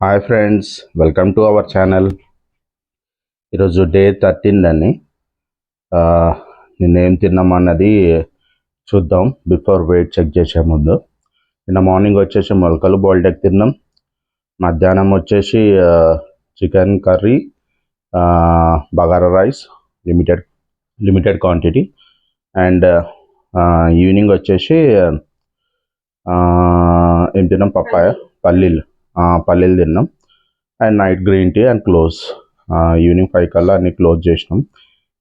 Hi friends welcome to our channel ఈరోజు day thirteen అని నిన్న ఏం తిన్నామన్నది చూద్దాం. బిఫోర్ వెయిట్ చెక్ చేసే ముందు. నిన్న మార్నింగ్ వచ్చేసి మొలకలు బాయిల్డ్ ఎగ్ తిన్నాం. మధ్యాహ్నం వచ్చేసి chicken curry bagara rice limited limited quantity and evening వచ్చేసి ఏం తిన్నాం? పప్పాయ పల్లీలు. పల్లీలు తిన్నాం. And night green tea and close evening five కల్లా అన్ని క్లోజ్ చేసినాం.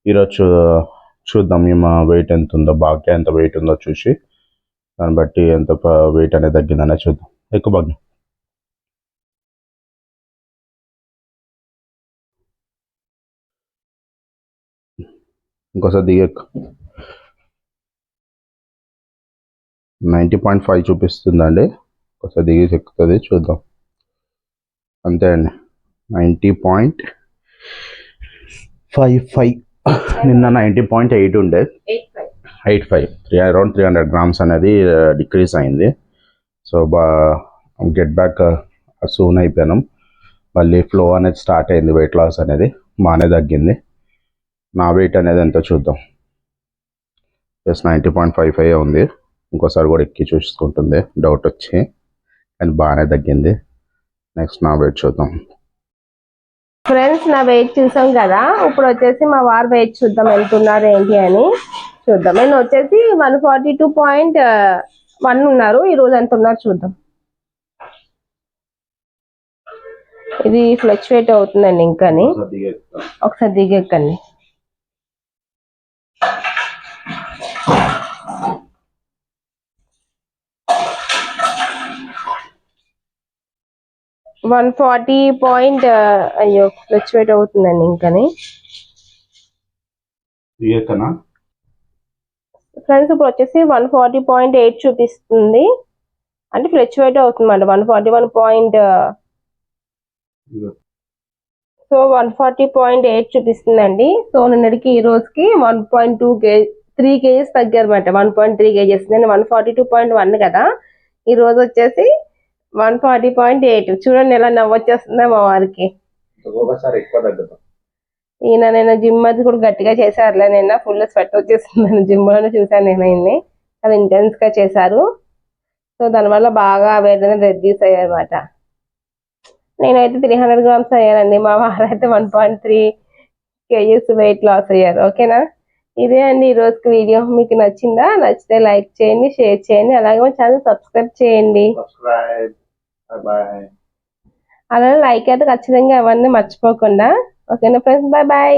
ఈరోజు చూ- చూద్దాం మేము వెయిట్ ఎంత ఉందో బాగా ఎంత వెయిట్ ఉందో చూసి. దాన్ని బట్టి ఎంత వెయిట్ అనేది తగ్గిందనే చూద్దాం. ఎక్కువ భాగ్యం. ఇంకోసారి దిగ నైంటీ పాయింట్ ఫైవ్ చూపిస్తుందండి. ఒకసారి దిగి ఎక్కుతుంది చూద్దాం. అంతే అండి. Ninety point five five. నిన్న నైంటీ పాయింట్ ఎయిట్ ఉండే. Eight five. Three around three hundred grams అనేది డిక్రీజ్ అయింది. సో బా గెట్ బ్యాక్ సూన్ అయిపోయాం మళ్ళీ ఫ్లో అనేది స్టార్ట్ అయింది వెయిట్ లాస్ అనేది బాగానే తగ్గింది. నా వెయిట్ అనేది ఎంతో చూద్దాం. Just ninety point five five ఉంది. ఇంకోసారి కూడా ఎక్కి చూసుకుంటుంది. డౌట్ వచ్చి. కానీ బాగానే తగ్గింది. నెక్స్ట్ నా వెయిట్ చూద్దాం. ఫ్రెండ్స్ నా వెయిట్ చూసాం కదా. ఇప్పుడు వచ్చేసి మా వారు వెయిట్ చూద్దాం ఎంత ఉన్నారు ఏంటి అని చూద్దాం. నేను వచ్చేసి one forty two point one ఉన్నారు. ఈ రోజు ఎంత ఉన్నారు చూద్దాం. ఇది ఫ్లక్చువేట్ అవుతుందండి ఇంకాని ఒకసారి దిగెక్కండి వన్ ఫార్టీ పాయింట్ అయ్యో ఫ్లక్చువేట్ అవుతుందండి ఇంకాని. ఫ్రెండ్స్ ఇప్పుడు వచ్చేసి వన్ ఫార్టీ పాయింట్ ఎయిట్ చూపిస్తుంది. అంటే ఫ్లక్చువేట్ అవుతుంది one forty one point so one forty point eight చూపిస్తుందండి. So నిన్నటికి ఈ రోజుకి వన్ పాయింట్ టూ కే three kgs తగ్గారన్నమాట. One point three kgs. నేను one forty two point one కదా. ఈ రోజు వచ్చేసి వన్ ఫార్టీ పాయింట్ ఎయిట్ చూడండి ఎలా నవ్వొచ్చేస్తుందా మా వారికి. ఈయన నేను జిమ్ అది కూడా గట్టిగా చేశారులే నిన్న. ఫుల్ స్వెట్ వచ్చేసింది. జిమ్లోనే చూసాను నేను ఆయన్ని. చాలా ఇంటెన్స్గా చేశారు. సో దానివల్ల బాగా వెయిట్ అనేది రెడ్యూస్ అయ్యాయి అనమాట నేనైతే త్రీ హండ్రెడ్ గ్రామ్స్ అయ్యానండి. మా వారు అయితే one point three kgs weight loss అయ్యారు. ఓకేనా? ఇదే అండి ఈ రోజుకి వీడియో. మీకు నచ్చిందా? నచ్చితే లైక్ చేయండి షేర్ చేయండి. అలాగే మా ఛానల్ సబ్స్క్రైబ్ చేయండి. అలా లైక్ అయితే ఖచ్చితంగా ఎవరిని మర్చిపోకుండా. ఓకేనా ఫ్రెండ్స్? Bye bye